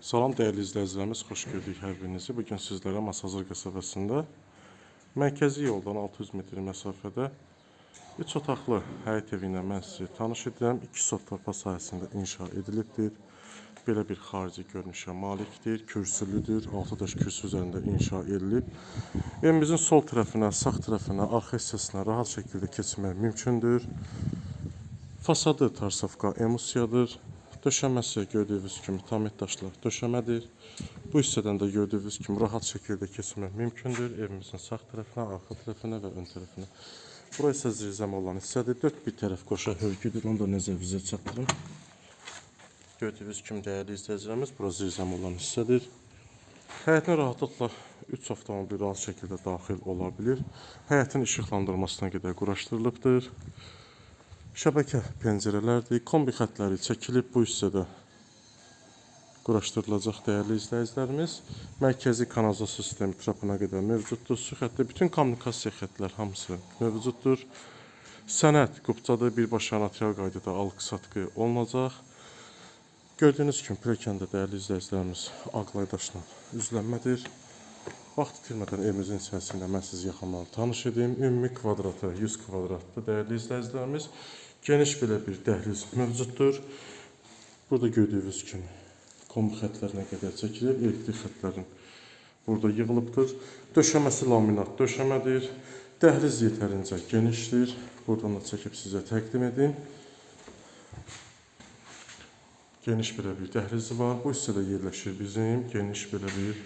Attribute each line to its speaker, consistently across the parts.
Speaker 1: Salam dəyərli izləyicilərimiz, xoş gördük hər birinizi. Bu gün sizlərə Masazır qəsəbəsində mərkəzi yoldan 600 metr məsafədə 3 otaqlı həyət evi ilə mən sizi tanış edirəm. 2 sot torpaq sahəsində inşa edilibdir. Belə bir xarici görünüşə malikdir, kürsülüdür, 6 daş kürsü üzərində inşa edilib. Evimizin sol tərəfinə, sağ tərəfinə, arxa hissəsinə rahat şəkildə keçmək mümkündür. Fasadı Tarsovka emusiyadır. Döşəməsi gördüyünüz kimi tamit daşlar döşəmədir. Bu hissədən də gördüyünüz kimi rahat şəkildə keçmək mümkündür. Evimizin sağ tərəfinə, arxa tərəfinə və ön tərəfinə. Bura isə zirzəmi olan hissədir. Dörd bir tərəf qoşa hörgüdür. Onu da nəzərinizə çatdırım. Gördüyünüz kimi dəyərli izləyicilərimiz, bura zirzəmi olan hissədir. Həyətinə rahatlıqla 3 avtomobil rahat şəkildə daxil ola bilir. Həyətin işıqlandırmasına qədər quraşdırılıbdır. Şəbəkə pəncərələrdir. Kombi xətləri çəkilib bu hissədə quraşdırılacaq dəyərli izləyicilərimiz. Mərkəzi kanalizasiya sistemi trapına qədər mövcuddur. Su xətti, bütün kommunikasiya xəttlər hamısı mövcuddur. Sənəd qubcadır, birbaşa notarial qaydada alqı-satqı olunacaq. Gördüyünüz kimi pilləkəndə dəyərli izləyicilərimiz ağlay daşla üzlənmədir. Vaxt itirmədən evimizin içərisində mən sizi yaxından tanış edim. Ümumi kvadratı 100 kvadratdır dəyərli izləyicilərimiz. Geniş belə bir dəhliz mövcuddur. Burada gördüyünüz kimi kombi xətlərinə qədər çəkilir. Elektrik xətlərin burada yığılıbdır. Döşəməsi laminat döşəmədir. Dəhliz yetərincə genişdir. Buradan da çəkib sizə təqdim edim. Geniş belə bir dəhlizi var. Bu hissədə yerləşir bizim geniş belə bir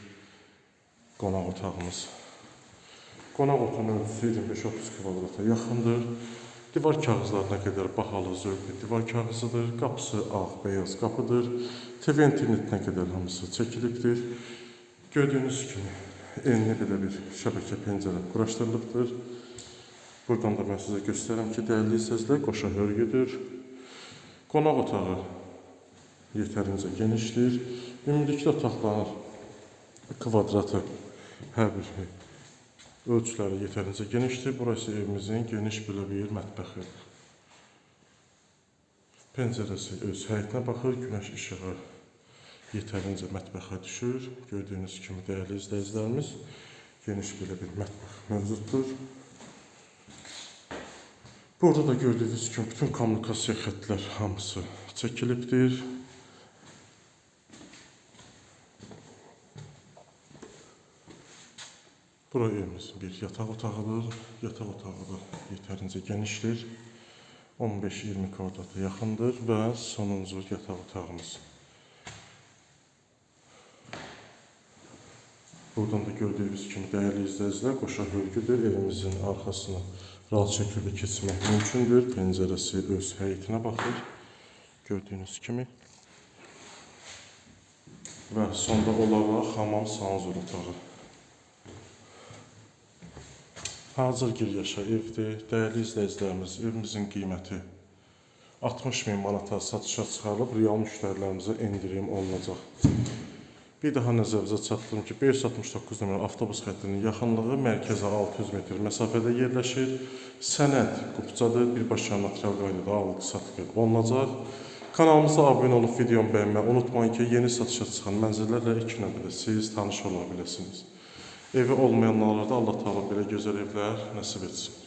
Speaker 1: qonaq otağımız. Qonaq otağının ölçüsü 25-30 kvadrata yaxındır. Divar kağızlarına qədər bahalı, zövqlü divar kağızıdır. Qapısı ağ, beyaz qapıdır. TV internetinə qədər hamısı çəkilibdir. Gördüyünüz kimi enli belə bir şəbəkə pəncərə quraşdırılıbdır. Buradan da mən sizə göstərəm ki, dəyərli izləyicilər, qoşa hörgüdür. Qonaq otağı yetərincə genişdir. Ümumilikdə otaqların kvadratı hər biri ölçüləri yetərincə genişdir. Burası evimizin geniş belə bir mətbəxidir. Pəncərəsi öz həyətinə baxır, günəş işığı yetərincə mətbəxə düşür. Gördüyünüz kimi dəyərli izləyicilərimiz geniş belə bir mətbəx mövcuddur. Burada da gördüyünüz kimi bütün kommunikasiya xəttlər hamısı çəkilibdir. Bura evimizin bir yataq otağıdır. Yataq otağı da yetərincə genişdir. 15-20 kvadrata yaxındır və sonuncu yataq otağımız. Buradan da gördüyünüz kimi dəyərli izləyicilər qoşa hörgüdür. Evimizin arxasına rahat şəkildə keçmək mümkündür. Pəncərəsi öz həyətinə baxır. Gördüyünüz kimi. Və sonda olaraq hamam sanuzor otağı. Hazır giryaşa evdir. Dəyərli izləyicilərimiz, evimizin qiyməti 60 min manata satışa çıxarılıb, real müştərilərimizə endirim olunacaq. Bir daha nəzərinizə çatdırım ki, 569 nömrə avtobus xəttinin yaxınlığı mərkəzə 600 metr məsafədə yerləşir. Sənəd qubcadır, birbaşa notarial qaydada alqı-satqı olunacaq. Kanalımıza abunə olub videomu bəyənməyi unutmayın ki, yeni satışa çıxan mənzillərlə ilk növbədə siz tanış ola biləsiniz. Evi olmayanlara da Allah Taala belə gözəl evlər nəsib etsin.